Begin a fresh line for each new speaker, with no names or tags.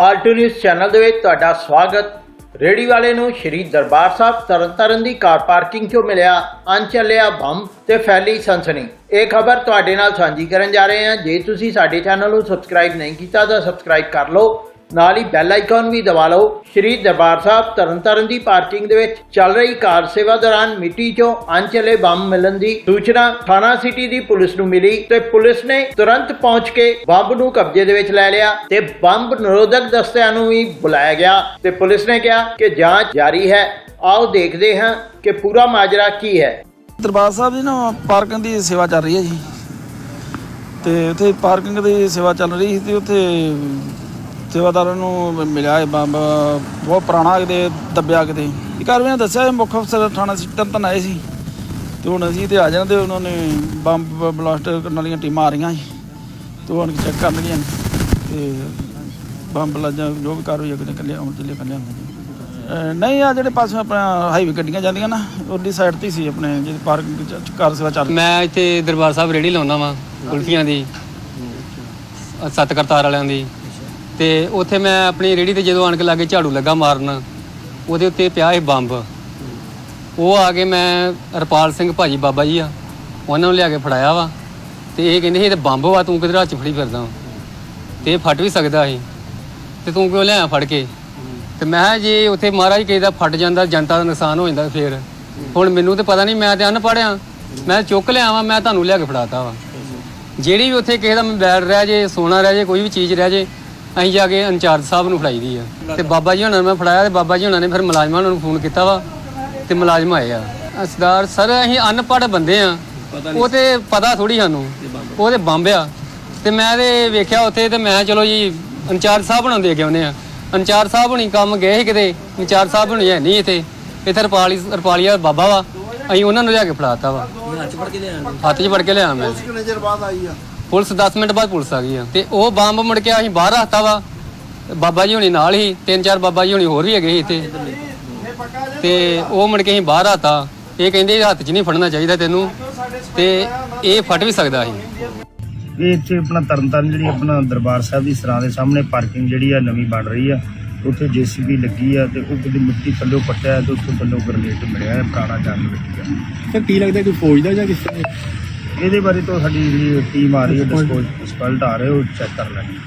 Alto news channel ਦੇ ਵਿੱਚ ਤੁਹਾਡਾ ਸਵਾਗਤ। ਰੇੜੀ ਵਾਲੇ ਨੂੰ ਸ਼੍ਰੀ ਦਰਬਾਰ ਸਾਹਿਬ ਤਰਨਤਾਰਨ ਦੀ ਕਾਰ ਪਾਰਕਿੰਗ 'ਚੋਂ ਮਿਲਿਆ ਅਣਚਲਿਆ ਬੰਬ ਤੇ ਫੈਲੀ ਸਨਸਨੀ। ਇਹ ਖਬਰ ਤੁਹਾਡੇ ਨਾਲ ਸਾਂਝੀ ਕਰਨ ਜਾ ਰਹੇ ਹਾਂ। ਜੇ ਤੁਸੀਂ ਸਾਡੇ ਚੈਨਲ ਨੂੰ ਸਬਸਕ੍ਰਾਈਬ ਨਹੀਂ ਕੀਤਾ ਤਾਂ ਸਬਸਕ੍ਰਾਈਬ ਕਰ ਲਓ। ਨਾਲ ਹੀ ਬੈਲ ਆਈਕਨ ਵੀ ਦਬਾ ਲਓ। ਸ਼੍ਰੀ ਦਰਬਾਰ ਸਾਹਿਬ ਤਰਨਤਾਰਨ ਦੀ ਪਾਰਕਿੰਗ ਦੇ ਵਿੱਚ ਚੱਲ ਰਹੀ ਕਾਰ ਸੇਵਾ ਦੌਰਾਨ ਮਿੱਟੀ 'ਚੋਂ ਅਣਚੱਲੇ ਬੰਬ ਮਿਲਣ ਦੀ ਸੂਚਨਾ ਥਾਣਾ ਸਿਟੀ ਦੀ ਪੁਲਿਸ ਨੂੰ ਮਿਲੀ ਤੇ ਪੁਲਿਸ ਨੇ ਤੁਰੰਤ ਪਹੁੰਚ ਕੇ ਬੰਬ ਨੂੰ ਕਬਜ਼ੇ ਦੇ ਵਿੱਚ ਲੈ ਲਿਆ ਤੇ ਬੰਬ ਨਿਰੋਧਕ ਦਸਤਿਆਂ ਨੂੰ ਵੀ ਬੁਲਾਇਆ ਗਿਆ ਤੇ ਪੁਲਿਸ ਨੇ ਕਿਹਾ ਕਿ ਜਾਂਚ ਜਾਰੀ ਹੈ। ਆਓ ਦੇਖਦੇ ਹਾਂ ਕਿ ਪੂਰਾ ਮਾਜਰਾ ਕੀ ਹੈ।
ਦਰਬਾਰ ਸਾਹਿਬ ਜੀ ਨਾ ਪਾਰਕਿੰਗ ਦੀ ਸੇਵਾ ਚੱਲ ਰਹੀ ਹੈ ਜੀ। ਤੇ ਉੱਥੇ ਪਾਰਕਿੰਗ ਦੀ ਸੇਵਾ ਚੱਲ ਰਹੀ ਸੀ ਤੇ ਉੱਥੇ ਸੇਵਾਦਾਰਾਂ ਨੂੰ ਮਿਲਿਆ ਇਹ ਬੰਬ। ਬਹੁਤ ਪੁਰਾਣਾ ਕਿਤੇ ਦੱਬਿਆ ਕਿਤੇ। ਇਹ ਕਾਰਵਾਈ ਨੇ ਦੱਸਿਆ ਇਹ ਮੁੱਖ ਅਫਸਰ ਥਾਣਾ ਸਿੱਟਨ ਤਾਂ ਆਏ ਸੀ। ਤੇ ਹੁਣ ਅਸੀਂ ਤੇ ਆ ਜਾਣਾ ਤੇ ਉਹਨਾਂ ਨੇ ਬੰਬ ਬਲਾਸਟ ਕਰਨ ਵਾਲੀਆਂ ਟੀਮਾਂ ਆ ਰਹੀਆਂ ਸੀ। ਤੇ ਉਹ ਹੁਣ ਚੈੱਕ ਕਰਨਗੀਆਂ ਤੇ ਬੰਬ ਲਾਜਾਂ ਜੋ ਵੀ ਕਾਰਵਾਈ ਅਗਲੇ ਕੱਲੇ ਆਉਣ ਚੱਲੇ ਕੱਲੇ ਨਹੀਂ ਆ ਜਿਹੜੇ ਪਾਸੇ ਆਪਣਾ ਹਾਈਵੇ ਗੱਡੀਆਂ ਜਾਂਦੀਆਂ ਨਾ ਉਹਦੀ ਸਾਈਡ ਤੇ ਸੀ ਆਪਣੇ ਜਿਹੜੀ ਪਾਰਕਿੰਗ ਚ ਕਾਰ ਸੇਵਾ ਚੱਲ
ਮੈਂ ਇੱਥੇ ਦਰਬਾਰ ਸਾਹਿਬ ਰੇੜੀ ਲਾਉਂਦਾ ਵਾਂ ਕੁਲਫੀਆਂ ਦੀ। ਸੱਤ ਕਰਤਾਰ ਵਾਲਿਆਂ ਦੀ। ਤੇ ਉੱਥੇ ਮੈਂ ਆਪਣੀ ਰੇੜੀ ਤੇ ਜਦੋਂ ਆਣ ਕੇ ਲਾਗੇ ਝਾੜੂ ਲੱਗਾ ਮਾਰਨ ਉਹਦੇ ਉੱਤੇ ਪਿਆ ਸੀ ਬੰਬ। ਉਹ ਆ ਕੇ ਮੈਂ ਰਪਾਲ ਸਿੰਘ ਭਾਜੀ ਬਾਬਾ ਜੀ ਆ ਉਹਨਾਂ ਨੂੰ ਲਿਆ ਕੇ ਫੜਾਇਆ ਵਾ। ਤੇ ਇਹ ਕਹਿੰਦੇ ਸੀ ਇਹ ਤੇ ਬੰਬ ਵਾ ਤੂੰ ਕਿਧਰ ਹੱਥ ਫੜੀ ਫਿਰਦਾ? ਤੇ ਇਹ ਫਟ ਵੀ ਸਕਦਾ ਸੀ। ਤੇ ਤੂੰ ਕਿਉਂ ਲਿਆ ਫੜ ਕੇ? ਤੇ ਮੈਂ ਕਿਹਾ ਜੇ ਉੱਥੇ ਮਹਾਰਾਜ ਕਿਸੇ ਦਾ ਫਟ ਜਾਂਦਾ ਜਨਤਾ ਦਾ ਨੁਕਸਾਨ ਹੋ ਜਾਂਦਾ ਫੇਰ। ਹੁਣ ਮੈਨੂੰ ਤੇ ਪਤਾ ਨਹੀਂ ਮੈਂ ਤੇ ਅਨਪੜ੍ਹਿਆ ਮੈਂ ਚੁੱਕ ਲਿਆ ਵਾਂ ਮੈਂ ਤੁਹਾਨੂੰ ਲਿਆ ਕੇ ਫੜਾਤਾ ਵਾ। ਜਿਹੜੀ ਵੀ ਉੱਥੇ ਕਿਸੇ ਦਾ ਮੋਬਾਈਲ ਰਹਿ ਜੇ ਸੋਨਾ ਰਹਿ ਜੇ ਕੋਈ ਵੀ ਚੀਜ਼ ਰਹਿ ਜੇ ਅਸੀਂ ਜਾ ਕੇ ਇੰਚਾਰਜ ਸਾਹਿਬ ਨੂੰ ਫੜਾਈ ਦੀ ਆ। ਤੇ ਬਾਬਾ ਜੀ ਹੁਣਾਂ ਨੂੰ ਮੈਂ ਫੜਾਇਆ ਤੇ ਬਾਬਾ ਜੀ ਹੁਣਾਂ ਨੇ ਫਿਰ ਮੁਲਾਜ਼ਮਾਂ ਨੂੰ ਫੋਨ ਕੀਤਾ ਵਾ ਤੇ ਮੁਲਾਜ਼ਮ ਆਏ ਆ। ਸਰਦਾਰ ਸਰ ਅਸੀਂ ਅਨਪੜ੍ਹ ਬੰਦੇ ਆ। ਉਹ ਤੇ ਪਤਾ ਥੋੜੀ ਸਾਨੂੰ। ਉਹ ਤੇ ਬੰਬ ਆ। ਤੇ ਮੈਂ ਤੇ ਵੇਖਿਆ ਉੱਥੇ ਤੇ ਮੈਂ ਚਲੋ ਜੀ ਇੰਚਾਰਜ ਸਾਹਿਬ ਹੁਣਾਂ ਨੂੰ ਦੇ ਕੇ ਆਉਂਦੇ ਆ। ਇੰਚਾਰਜ ਸਾਹਿਬ ਹੁਣੀ ਕੰਮ ਗਏ ਸੀ ਕਿਤੇ ਇੰਚਾਰਜ ਸਾਹਿਬ ਹੁਣੀ ਹੈ ਨਹੀਂ ਇੱਥੇ। ਇੱਥੇ ਰਪਾਲੀ ਰਪਾਲੀਆ ਬਾਬਾ ਵਾ। ਅਸੀਂ ਉਹਨਾਂ ਨੂੰ ਲਿਆ ਕੇ ਫੜਾਤਾ ਵਾ। ਹੱਥ 'ਚ ਫੜ ਕੇ ਲਿਆ ਹੱਥ 'ਚ ਫੜ ਕੇ ਲਿਆ ਮੈਂ।
ਕਿੰਨੇ ਚਿਰ ਬਾਅਦ ਆਈ ਆ?
ਪੁਲਿਸ 10 ਮਿੰਟ ਬਾਅਦ ਪੁਲਿਸ ਆ ਗਈ ਆ। ਤੇ ਉਹ ਬੰਬ ਮੁੜ ਕੇ ਅਸੀਂ ਬਾਹਰ ਰੱਖਤਾ ਵਾ। ਬਾਬਾ ਜੀ ਹੁਣੀ ਨਾਲ ਹੀ ਤਿੰਨ ਚਾਰ ਬਾਬਾ ਜੀ ਹੁਣੀ ਹੋਰ ਵੀ ਹੈਗੇ ਸੀ ਇੱਥੇ। ਤੇ ਉਹ ਮੁੜ ਕੇ ਅਸੀਂ ਬਾਹਰ ਆਤਾ ਇਹ ਕਹਿੰਦੇ ਹੱਥ 'ਚ ਨਹੀਂ ਫੜਨਾ ਚਾਹੀਦਾ ਤੈਨੂੰ। ਤੇ ਇਹ ਫਟ ਵੀ ਸਕਦਾ ਸੀ।
ਇਹ ਇੱਥੇ ਆਪਣਾ ਤਰਨਤਾਰਨ ਜਿਹੜੀ ਆਪਣਾ ਦਰਬਾਰ ਸਾਹਿਬ ਦੀ ਸਰਾਂ ਦੇ ਸਾਹਮਣੇ ਪਾਰਕਿੰਗ ਜਿਹੜੀ ਆ ਨਵੀਂ ਬਣ ਰਹੀ ਆ। ਉੱਥੇ ਜੀਸੀਬੀ ਲੱਗੀ ਆ ਤੇ ਉਹ ਕਿਤੇ ਮਿੱਟੀ ਥੱਲੋਂ ਪੱਟਿਆ ਤੇ ਉੱਥੋਂ ਥੱਲੋਂ ਗਰਨੇਟ ਮਿਲਿਆ ਹੈ ਪੁਰਾਣਾ ਜੰਗ ਮਿੱਟੀ ਆ
ਤਾਂ ਕੀ ਲੱਗਦਾ ਕੋਈ ਫੌਜ ਦਾ ਜਾਂ ਕਿਸੇ
ਇਹਦੇ ਬਾਰੇ ਤੋਂ ਸਾਡੀ ਜਿਹੜੀ ਟੀਮ ਆ ਰਹੀ ਹੈ ਡਿਸਪੋਜ਼ ਡਿਸਪਲਟ ਆ ਰਹੇ ਉਹ ਚੈੱਕ ਕਰ ਲੈਣੀ